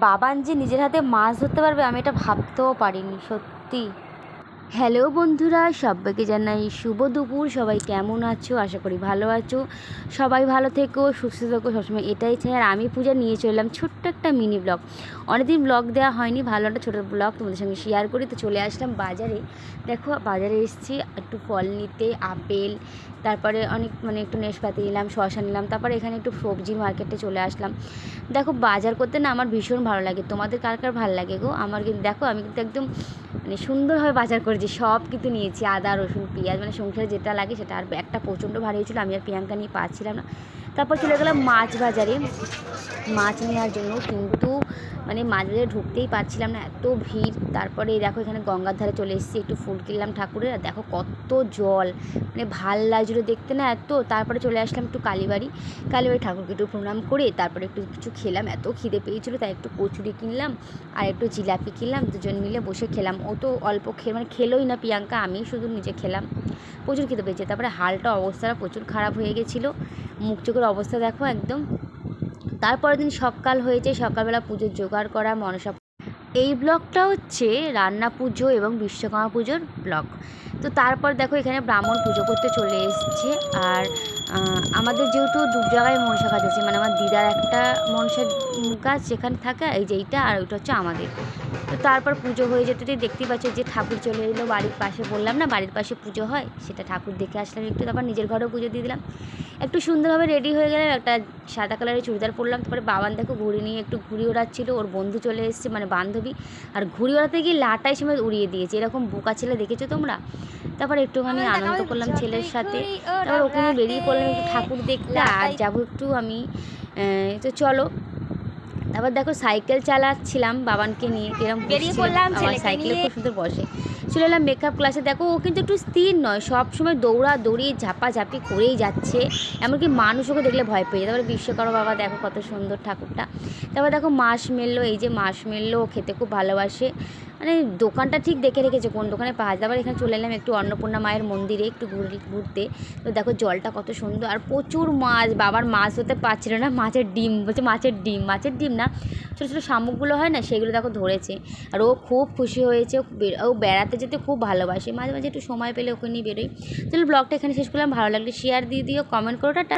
বাবান যে নিজের হাতে মাছ ধরতে পারবে আমি এটা ভাবতেও পারিনি সত্যি। হ্যালো বন্ধুরা, সবাইকে জানাই শুভ দুপুর। সবাই কেমন আছো? আশা করি ভালো আছো। সবাই ভালো থেকো, সুস্থ থেকো, সবসময় এটাই চাই। আর আমি পূজা নিয়ে চললাম ছোট্ট একটা মিনি ব্লগ অনেকদিন ব্লগ দেওয়া হয়নি, ভালো একটা ছোটো ব্লগ তোমাদের সঙ্গে শেয়ার করি। তো চলে আসলাম বাজারে। দেখো, বাজারে এসেছি, একটু ফল নিতে, আপেল, তারপরে অনেক মানে একটু নেশপাতি নিলাম শশা নিলাম, তারপরে এখানে একটু সবজি মার্কেটে চলে আসলাম। দেখো, বাজার করতে না আমার ভীষণ ভালো লাগে। তোমাদের কার কার ভালো লাগে গো? আমার কিন্তু, দেখো, আমি কিন্তু একদম মানে সুন্দরভাবে বাজার করেছি সব কিন্তু নিয়েছি, আদা, রসুন, পেঁয়াজ মানে সংসারে যেটা লাগে সেটা। আর একটা প্রচণ্ড ভারী হয়েছিলো, আমি আর প্রিয়াঙ্কা নিয়ে পাচ্ছিলাম না। তারপর চলে গেলাম মাছ বাজারে। মাছ নেওয়ার জন্য কিন্তু মানে বাজারে ঢুকতেই পারছিলাম না, এত ভিড়। তারপরে দেখো এখানে গঙ্গার ধারে চলে এসেছি, একটু ফুল কিনলাম ঠাকুরের, আর দেখো কত জল। মানে ভালো লাগছিল দেখতে না এত। তারপরে চলে আসলাম একটু কালীবাড়ি। কালীবাড়ি ঠাকুরকে একটু প্রণাম করে, তারপরে একটু কিছু খেলাম। এত খিদে পেয়েছিলো, তাই একটু কচুরি কিনলাম, আর একটু জিলাপি কিনলাম, দুজন মিলে বসে খেলাম। ও তো অল্প খেয়ে মানে খেলোই না প্রিয়াঙ্কা, আমি শুধু নিজে খেলাম। প্রচুর খেতে পেয়েছে। তারপরে হালটা অবস্থাটা প্রচুর খারাপ হয়ে গেছিল। মুখ চোখের অবস্থা দেখো একদম। তারপরের দিন সকাল হয়েছে সকালবেলা পুজোর জোগাড় করা মনসা এই ব্লকটা হচ্ছে রান্না পুজো এবং বিশ্বকর্মা পুজোর ব্লক তো তারপর দেখো এখানে ব্রাহ্মণ পুজো করতে চলে এসছে। আর আমাদের যেহেতু দু জায়গায় মনসা গাছ আছে মানে আমার দিদার একটা মনসা গাছ যেখানে থাকে, এই যে এইটা, আর ওইটা হচ্ছে আমাদের। তো তারপর পুজো হয়ে যেতে দেখতেই পাচ্ছ যে ঠাকুর চলে এলো বাড়ির পাশে, বললাম না বাড়ির পাশে পুজো হয়, সেটা ঠাকুর দেখে আসলাম একটু, তারপর নিজের ঘরেও পুজো দিয়ে দিলাম। একটু সুন্দরভাবে রেডি হয়ে গেলাম, একটা সাদা কালারের চুড়িদার পরলাম, তারপরে বাবান দেখো ঘুড়ি নিয়ে একটু ঘুড়ি ওড়াচ্ছিল, ওর বন্ধু চলে এসেছে মানে বান্ধবী আর ঘুড়ি ওড়াতে গিয়ে লাটাই সময় উড়িয়ে দিয়েছে। এরকম বোকা ছেলে দেখেছ তোমরা? তারপর একটুখানি আনন্দ করলাম ছেলের সাথে। তারপর ওখানে বেরিয়ে পড়লাম একটু ঠাকুর দেখতে। আর যাব একটু আমি আহ, তো চলো। তারপর দেখো সাইকেল চালাচ্ছিলাম বাবানকে নিয়ে কিরম বেরিয়ে পড়লাম সাইকেলে খুব সুন্দর বসে। চলে এলাম মেকআপ ক্লাসে দেখো ও কিন্তু একটু স্থির নয়, সব সময় দৌড়া দৌড়ি ঝাপাঝাপি করেই যাচ্ছে। এমনকি মানুষ ওকে দেখলে ভয় পেয়ে যায়। তারপরে বিশ্বকর্মা বাবা, দেখো কত সুন্দর ঠাকুরটা। তারপর দেখো মাস মেললো এই যে মাস মেললো ও খেতে খুব ভালোবাসে। মানে দোকানটা ঠিক দেখে রেখেছে, কোন দোকানে পাওয়া যায়। তারপর এখানে চলে এলাম একটু অন্নপূর্ণা মায়ের মন্দিরে একটু ঘুরে ঘুরতে। তো দেখো জলটা কত সুন্দর। আর প্রচুর মাছ, বাবার মাছ হতে পারছিল না, মাছের ডিম, বলছে মাছের ডিম মাছের ডিম না, ছোটো ছোটো শামুকগুলো হয় না, সেগুলো দেখো ধরেছে। আর ও খুব খুশি হয়েছে, ও বেড়াতে যেতে খুব ভালোবাসে। মাঝে মাঝে একটু সময় পেলে ওকে নিয়ে বেরোই। চলো ব্লগটা এখানে শেষ করলাম। ভালো লাগলে শেয়ার দিয়ে দিও কমেন্ট করো টাটা।